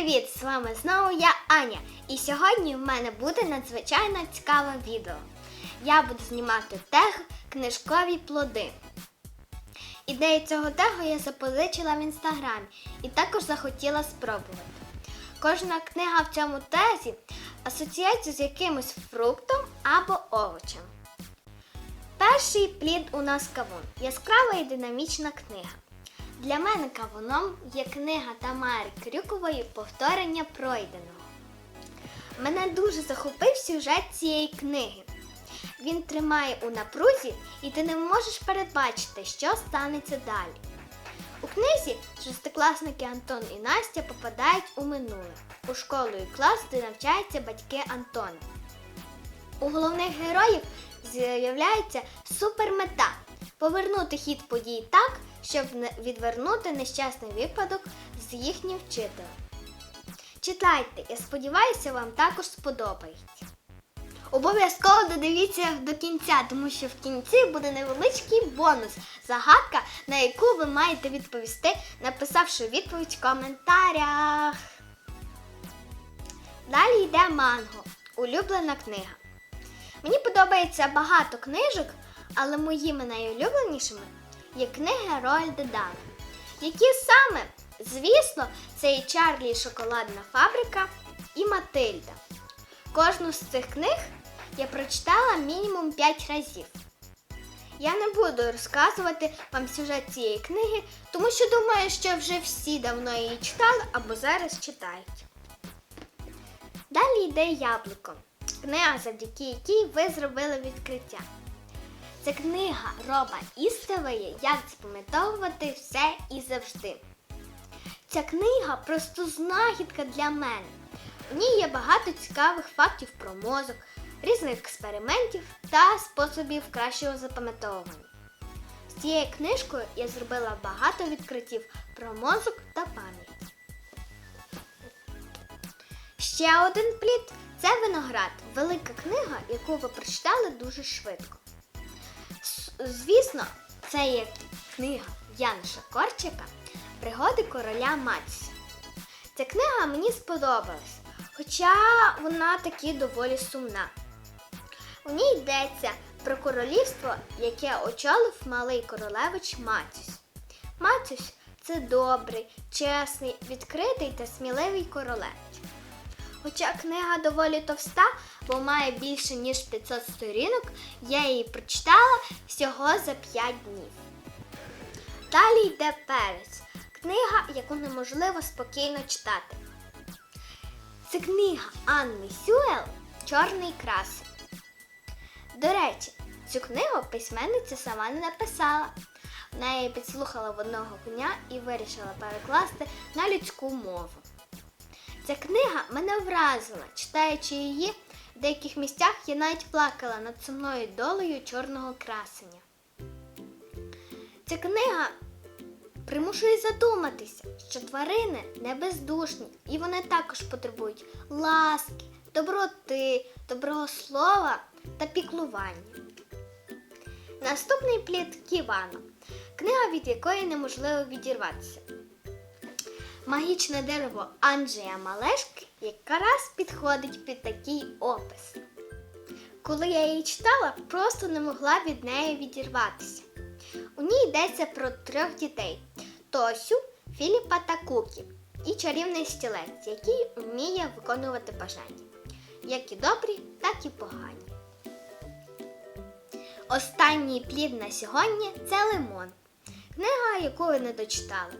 Привіт! З вами знову я Аня. І сьогодні в мене буде надзвичайно цікаве відео. Я буду знімати тег книжкові плоди. Ідею цього тегу я запозичила в інстаграмі і також захотіла спробувати. Кожна книга в цьому тезі асоціюється з якимось фруктом або овочем. Перший плід у нас кавун. Яскрава і динамічна книга. Для мене кавуном є книга Тамари Крюкової Повторення пройденого. Мене дуже захопив сюжет цієї книги. Він тримає у напрузі, і ти не можеш передбачити, що станеться далі. У книзі шестикласники Антон і Настя попадають у минуле, у школу і клас, де навчаються батьки Антона. У головних героїв з'являється супермета повернути хід подій так, щоб відвернути нещасний випадок з їхнім вчителем. Читайте, я сподіваюся, вам також сподобається. Обов'язково додивіться до кінця, тому що в кінці буде невеличкий бонус, загадка, на яку ви маєте відповісти, написавши відповідь в коментарях. Далі йде манго, улюблена книга. Мені подобається багато книжок, але моїми найулюбленішими є книги Роальда Дала. Які саме? Звісно, це і Чарлі і Шоколадна фабрика і Матильда. Кожну з цих книг я прочитала мінімум 5 разів. Я не буду розказувати вам сюжет цієї книги, тому що думаю, що вже всі давно її читали або зараз читають. Далі йде яблуко. Книга, завдяки якій ви зробили відкриття. Це книга Роба Істової Як запам'ятовувати все і завжди. Ця книга просто знахідка для мене. У ній є багато цікавих фактів про мозок, різних експериментів та способів кращого запам'ятовування. З цією книжкою я зробила багато відкриттів про мозок та пам'ять. Ще один плід це виноград, велика книга, яку ви прочитали дуже швидко. Звісно, це є книга Яниша Корчика Пригоди короля Матісі. Ця книга мені сподобалась, хоча вона таки доволі сумна. У ній йдеться про королівство, яке очолив малий королевич Матіс. Матіс це добрий, чесний, відкритий та сміливий королевич. Хоча книга доволі товста, бо має більше ніж 500 сторінок, я її прочитала всього за 5 днів. Далі йде перець. Книга, яку неможливо спокійно читати. Це книга Анни Сюел Чорний красень. До речі, цю книгу письменниця сама не написала. Вона її підслухала в одного коня і вирішила перекласти на людську мову. Ця книга мене вразила. Читаючи її, в деяких місцях я навіть плакала над сумною долею чорного красення. Ця книга примушує задуматися, що тварини не бездушні, і вони також потребують ласки, доброти, доброго слова та піклування. Наступний плід Ківано. Книга, від якої неможливо відірватися. Магічне дерево Анджея Малешки якраз підходить під такий опис. Коли я її читала, просто не могла від неї відірватися. У ній йдеться про трьох дітей: Тосю, Філіпа та Кукі і чарівний стілець, який вміє виконувати бажання, як і добрі, так і погані. Останній плід на сьогодні це лимон. Книга, яку ви не дочитали.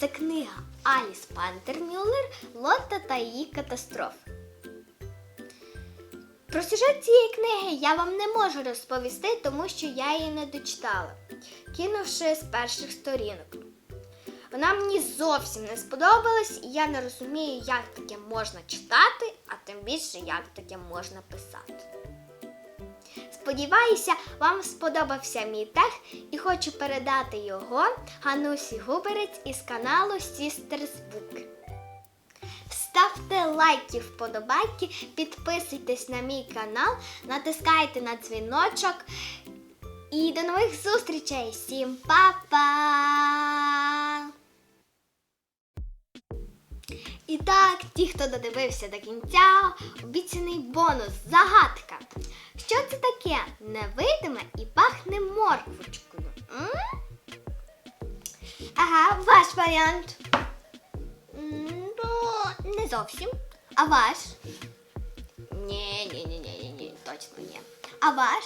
Це книга Аліс Пантермюллер Лотта та її катастроф. Про сюжет цієї книги я вам не можу розповісти, тому що я її не дочитала, кинувши з перших сторінок. Вона мені зовсім не сподобалась, і я не розумію, як таке можна читати, а тим більше, як таке можна писати. Сподіваюся, вам сподобався мій тег і хочу передати його Ганусі Губерець із каналу Sisters Book. Ставте лайки, вподобайки, підписуйтесь на мій канал, натискайте на дзвіночок. І до нових зустрічей! Всім па-па! І так, ті, хто додивився до кінця, обіцяний бонус, загадка. Що це таке? Невидиме і пахне морквочкою. Ага, ваш варіант. Ну, не зовсім. А ваш? Ні, ні, ні, ні, ні, ні, точно ні. А ваш?